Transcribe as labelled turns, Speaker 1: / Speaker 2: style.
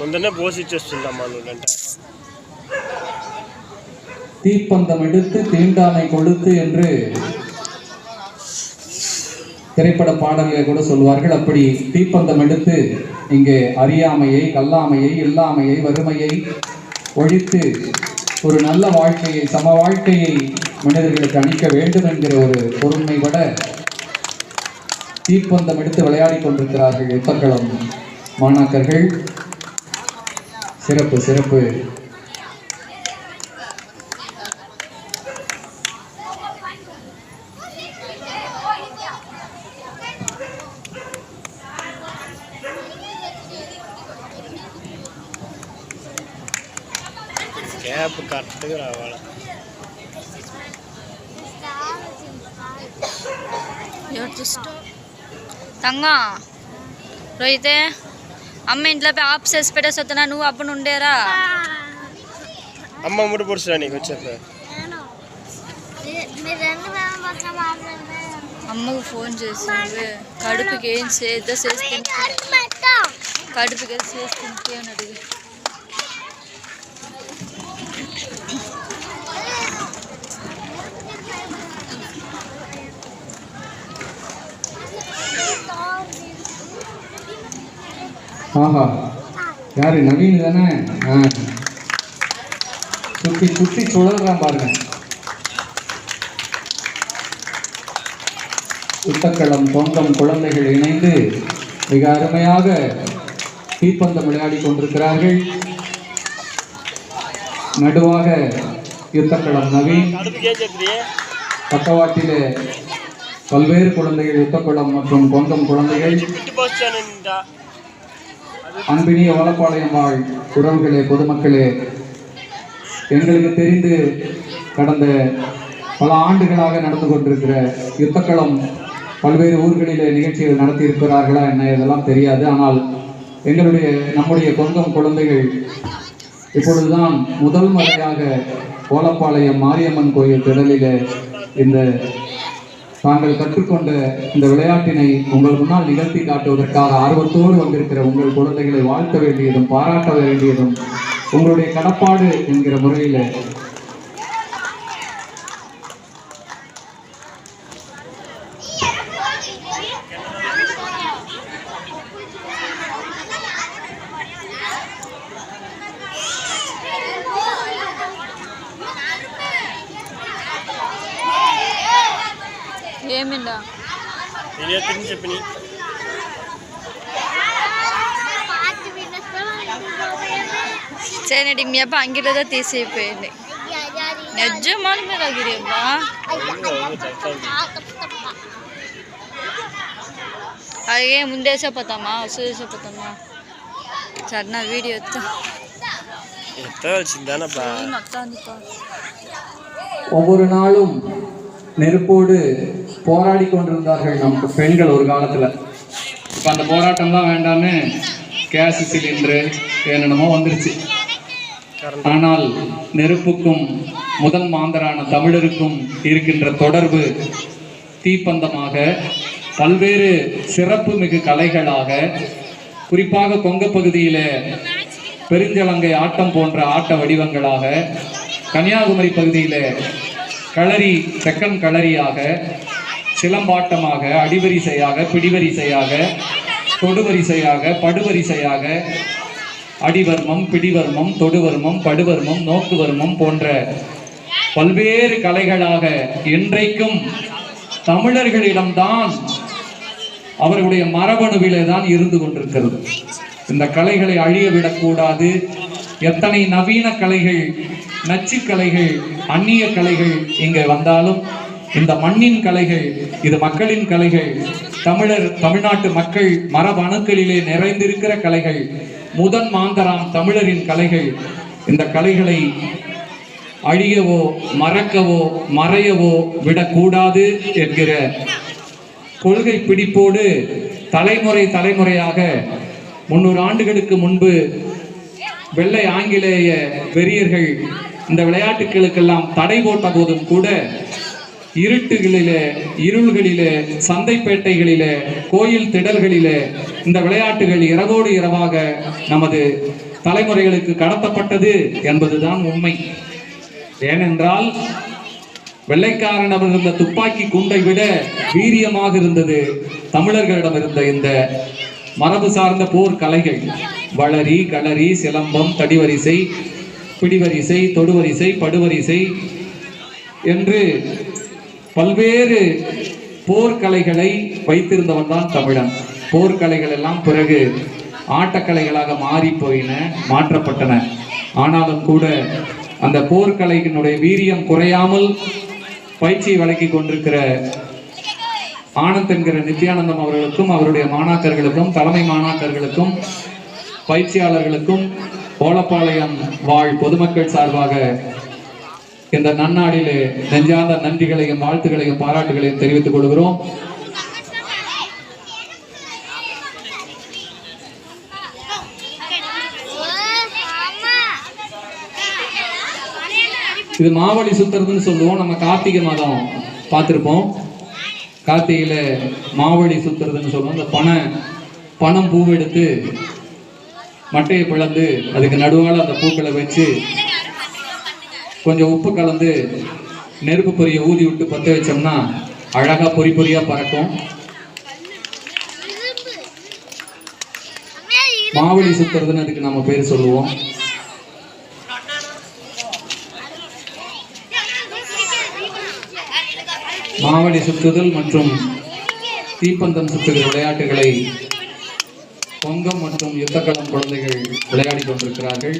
Speaker 1: ముందనే పోసి ఇచ్చేస్తుందమ్మా నువ్వంటే
Speaker 2: தீப்பந்தம் எடுத்து தீண்டாமை கொளுத்து என்று திரைப்பட பாடல்களை கூட சொல்வார்கள் அப்படி தீப்பந்தம் எடுத்து இங்கே அறியாமையை கல்லாமையை இல்லாமையை வறுமையை ஒழித்து ஒரு நல்ல வாழ்க்கையை சம வாழ்க்கையை மனிதர்களுக்கு அளிக்க வேண்டும் என்கிற ஒரு பொறுமை விட தீப்பந்தம் எடுத்து விளையாடி கொண்டிருக்கிறார்கள் யுத்தக்களம் மாணாக்கர்கள் சிறப்பு சிறப்பு.
Speaker 3: கேப் கட்டுக்கு அவளை தங்கம் అమ్మ ఇంట్లో ఆఫ్ చేసి పెట్టేసి వస్తున్నా నువ్వు అప్పుడు ఉండేరా.
Speaker 1: అమ్మ ముడి పొడుచురా నీకు
Speaker 4: మాట్లాడితే
Speaker 3: అమ్మకు ఫోన్ చేసింది కడుపుకి ఏం చేద్దా చేస్తుంది కడుపుకి ఏం చేస్తుంది అని అడిగి.
Speaker 2: ஆஹா. யாரு? நவீன் தானே? ஆ. சுத்தி சுற்றி சுழல்றான் பாருங்க. சுத்தக்களம் சொந்தம் குழந்தைகள் இணைந்து மிக அருமையாக தீப்பந்தம் விளையாடி கொண்டிருக்கிறார்கள். நடுவாக யுத்தக்களம் நவீன். பக்கவாட்டிலே பல்வேறு குழந்தைகள் யுத்தக்குளம் மற்றும் கொந்தம் குழந்தைகள். அன்பினிய வளப்பாளையம் வாழ் உறவுகளே பொதுமக்களே எங்களுக்கு தெரிந்து கடந்த பல ஆண்டுகளாக நடந்து கொண்டிருக்கிற யுத்தக்களம் பல்வேறு ஊர்களிலே நிகழ்ச்சிகள் நடத்தி இருக்கிறார்களா என்ன இதெல்லாம் தெரியாது. ஆனால் எங்களுடைய நம்முடைய கொங்கம் குழந்தைகள் இப்பொழுதுதான் முதல் முறையாக ஓலப்பாளையம் மாரியம்மன் கோயில் திடலில் இந்த தாங்கள் கற்றுக்கொண்ட இந்த விளையாட்டினை உங்கள் முன்னால் நிகழ்த்தி காட்டுவதற்காக ஆர்வத்தோடு வந்திருக்கிற உங்கள் குழந்தைகளை வாழ்த்த வேண்டியதும் பாராட்ட வேண்டியதும் உங்களுடைய கடப்பாடு என்கிற முறையில்
Speaker 3: ఏమిండా
Speaker 1: ఇదే తిని చెప్పి
Speaker 4: పార్టీ వినొస్తాం
Speaker 3: చేయనటి మీ అబ్బ అంగిలోదో తీసేయిపోయింది నిజమాలు మీద అగిరేబ్బా అలాగే ముందేసే పోతామా వస్తేసే పోతామా సరే నా వీడియో ఎత్తా
Speaker 1: ఎత్తవలసిందేనబ్బా
Speaker 3: మొత్తాన్ని
Speaker 2: ஒவ்வொரு நாளும் நெருப்போடு போராடி கொண்டிருந்தார்கள் நமக்கு பெண்கள் ஒரு காலத்துல. இப்ப அந்த போராட்டம்லாம் வேண்டாம்னு கேஸ் சிலிண்டரு என்னென்னமோ வந்துருச்சு. ஆனால் நெருப்புக்கும் முதல் மாந்தரான தமிழருக்கும் இருக்கின்ற தொடர்பு தீப்பந்தமாக பல்வேறு சிறப்பு மிகு கலைகளாக குறிப்பாக கொங்க பகுதியில பெருஞ்சலங்கை ஆட்டம் போன்ற ஆட்ட வடிவங்களாக கன்னியாகுமரி பகுதியில களரி செக்கன் களரியாக சிலம்பாட்டமாக அடிவரிசையாக பிடிவரிசையாக தொடுவரிசையாக படுவரிசையாக அடிவர்மம் பிடிவர்மம் தொடுவர்மம் படுவர்மம் நோக்குவர்மம் போன்ற பல்வேறு கலைகளாக இன்றைக்கும் தமிழர்களிடம்தான் அவர்களுடைய மரபணுவிலே தான் இருந்து கொண்டிருக்கிறது. இந்த கலைகளை அழிய விடக்கூடாது எத்தனை நவீன கலைகள் நச்சுக்கலைகள் அந்நிய கலைகள் இங்கே வந்தாலும் இந்த மண்ணின் கலைகள் இது மக்களின் கலைகள் தமிழர் தமிழ்நாட்டு மக்கள் மரபணுக்களிலே நிறைந்திருக்கிற கலைகள் முதன் மாந்தராம் தமிழரின் கலைகள் இந்த கலைகளை அழியவோ மறக்கவோ மறையவோ விடக்கூடாது என்கிற கொள்கை பிடிப்போடு தலைமுறை தலைமுறையாக முன்னூறு ஆண்டுகளுக்கு முன்பு வெள்ளை ஆங்கிலேய வெறியர்கள் இந்த விளையாட்டுகளுக்கெல்லாம் தடை போட்ட போதும் கூட இருட்டுகளிலே இருள்களிலே சந்தைப்பேட்டைகளிலே கோயில் திடல்களிலே இந்த விளையாட்டுகள் இரவோடு இரவாக நமது தலைமுறைகளுக்கு கடத்தப்பட்டது என்பதுதான் உண்மை. ஏனென்றால் வெள்ளைக்காரனிடம் இருந்த துப்பாக்கி குண்டை விட வீரியமாக இருந்தது தமிழர்களிடம் இருந்த இந்த மரபு சார்ந்த போர் கலைகள் வளரி களரி சிலம்பம் தடிவரிசை பிடிவரிசை தொடுவரிசை படுவரிசை என்று பல்வேறு போர்க்கலைகளை வைத்திருந்தவன் தான் தமிழன். போர்க்கலைகள் எல்லாம் பிறகு ஆட்டக்கலைகளாக மாறி போயின மாற்றப்பட்டன. ஆனாலும் கூட அந்த போர்க்கலையினுடைய வீரியம் குறையாமல் பயிற்சியை வழக்கி கொண்டிருக்கிற ஆனந்த் என்கிற நித்யானந்தம் அவர்களுக்கும் அவருடைய மாணாக்கர்களுக்கும் தலைமை மாணாக்கர்களுக்கும் பயிற்சியாளர்களுக்கும் ஓலப்பாளையம் வாழ் பொதுமக்கள் சார்பாக இந்த நன்னாடிலே நெஞ்சார்ந்த நன்றிகளையும் வாழ்த்துகளையும் பாராட்டுகளையும் தெரிவித்துக் கொள்கிறோம். இது மாவழி சுத்துறதுன்னு சொல்லுவோம். நம்ம கார்த்திகை மாதம் பார்த்துருப்போம். கார்த்திகையில மாவழி சுத்துறதுன்னு சொல்லுவோம். இந்த பணம் பணம் பூவெடுத்து மட்டையை பிளந்து அதுக்கு நடுவால் அந்த பூக்களை வச்சு கொஞ்சம் உப்பு கலந்து நெருப்பு பொரியை ஊதி விட்டு பற்ற வச்சோம்னா அழகாக பொறி பொறியாக பறக்கும். மாவழி சுத்துறதுன்னு அதுக்கு நம்ம பேர் சொல்லுவோம். மாவழி சுற்றுதல் மற்றும் தீப்பந்தம் சுற்றுகிற விளையாட்டுகளை பொங்கம் மற்றும் யுத்தக்களம் குழந்தைகள் விளையாடி கொண்டிருக்கிறார்கள்.